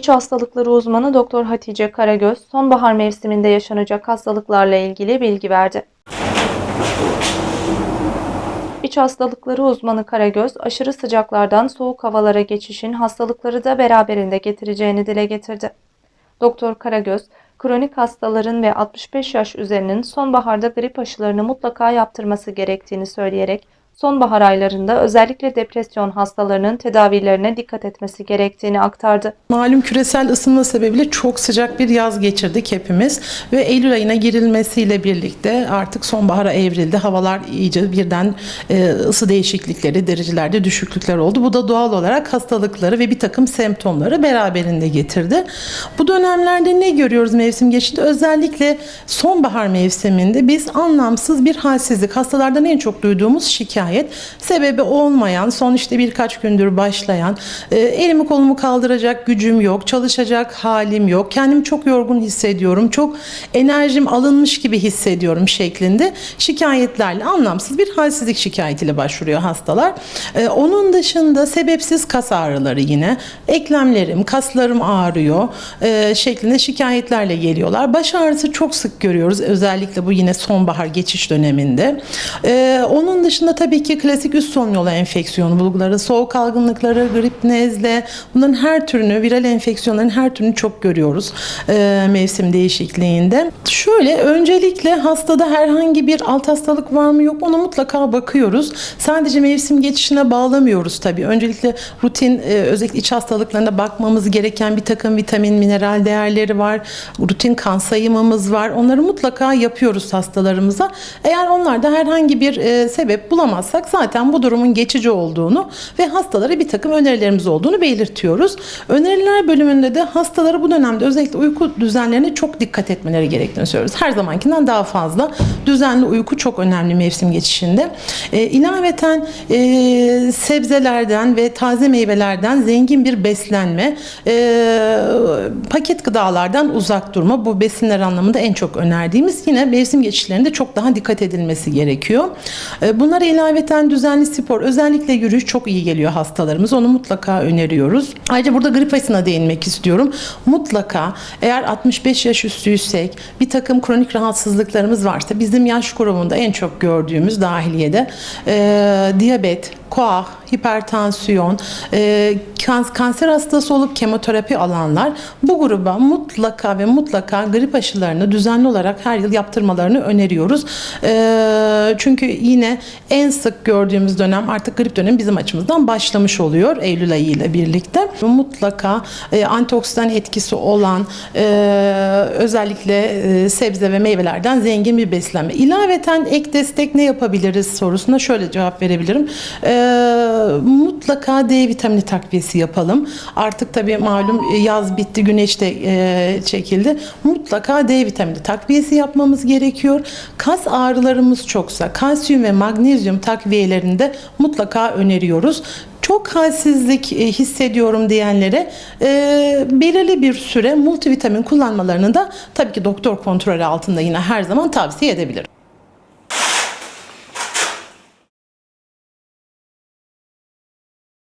İç hastalıkları uzmanı Doktor Hatice Karagöz, sonbahar mevsiminde yaşanacak hastalıklarla ilgili bilgi verdi. İç hastalıkları uzmanı Karagöz, aşırı sıcaklardan soğuk havalara geçişin hastalıkları da beraberinde getireceğini dile getirdi. Doktor Karagöz, kronik hastaların ve 65 yaş üzerinin sonbaharda grip aşılarını mutlaka yaptırması gerektiğini söyleyerek sonbahar aylarında özellikle depresyon hastalarının tedavilerine dikkat etmesi gerektiğini aktardı. Malum küresel ısınma sebebiyle çok sıcak bir yaz geçirdik hepimiz ve Eylül ayına girilmesiyle birlikte artık sonbahara evrildi. Havalar iyice birden e, ısı değişiklikleri, derecelerde düşüklükler oldu. Bu da doğal olarak hastalıkları ve bir takım semptomları beraberinde getirdi. Bu dönemlerde ne görüyoruz mevsim geçişinde? Özellikle sonbahar mevsiminde biz anlamsız bir halsizlik, hastalardan en çok duyduğumuz şikayet, sebebi olmayan, son işte birkaç gündür başlayan, e, elimi kolumu kaldıracak gücüm yok, çalışacak halim yok, kendimi çok yorgun hissediyorum, çok enerjim alınmış gibi hissediyorum şeklinde şikayetlerle anlamsız bir halsizlik şikayetiyle başvuruyor hastalar. E, onun dışında sebepsiz kas ağrıları yine, eklemlerim, kaslarım ağrıyor e, şeklinde şikayetlerle geliyorlar. Baş ağrısı çok sık görüyoruz özellikle bu yine sonbahar geçiş döneminde. E, onun dışında tabii ki klasik üst solunum yolu enfeksiyonu bulguları, soğuk algınlıkları, grip, nezle bunların her türünü, viral enfeksiyonların her türünü çok görüyoruz e, mevsim değişikliğinde. Şöyle öncelikle hastada herhangi bir alt hastalık var mı yok ona mutlaka bakıyoruz. Sadece mevsim geçişine bağlamıyoruz tabii. Öncelikle rutin e, özellikle iç hastalıklarına bakmamız gereken bir takım vitamin, mineral değerleri var. Rutin kan sayımımız var. Onları mutlaka yapıyoruz hastalarımıza. Eğer onlarda herhangi bir e, sebep bulamazsak zaten bu durumun geçici olduğunu ve hastalara bir takım önerilerimiz olduğunu belirtiyoruz. Öneriler bölümünde de hastalara bu dönemde özellikle uyku düzenlerine çok dikkat etmeleri gerektiğini söylüyoruz. Her zamankinden daha fazla düzenli uyku çok önemli mevsim geçişinde. E, ilaveten e, sebzelerden ve taze meyvelerden zengin bir beslenme, e, paket gıdalardan uzak durma bu besinler anlamında en çok önerdiğimiz yine mevsim geçişlerinde çok daha dikkat edilmesi gerekiyor. E, bunlara ilaveten düzenli spor özellikle yürüyüş çok iyi geliyor hastalarımız. Onu mutlaka öneriyoruz. Ayrıca burada grip aşısına değinmek istiyorum. Mutlaka eğer 65 yaş üstüysek bir takım kronik rahatsızlıklarımız varsa bizim yaş grubunda en çok gördüğümüz dahiliyede e, diyabet, koah, hipertansiyon, e, kan- kanser hastası olup kemoterapi alanlar bu gruba mutlaka ve mutlaka grip aşılarını düzenli olarak her yıl yaptırmalarını öneriyoruz. E, çünkü yine en sık gördüğümüz dönem artık grip dönemi bizim açımızdan başlamış oluyor Eylül ayı ile birlikte. Mutlaka e, antioksidan etkisi olan e, özellikle e, sebze ve meyvelerden zengin bir beslenme. İlaveten ek destek ne yapabiliriz sorusuna şöyle cevap verebilirim. E, mutlaka D vitamini takviyesi yapalım. Artık tabii malum e, yaz bitti, güneş de e, çekildi. Mutlaka D vitamini takviyesi yapmamız gerekiyor. Kas ağrılarımız çoksa kalsiyum ve magnezyum takviyelerini de mutlaka öneriyoruz çok halsizlik e, hissediyorum diyenlere e, belirli bir süre multivitamin kullanmalarını da tabii ki doktor kontrolü altında yine her zaman tavsiye edebilirim.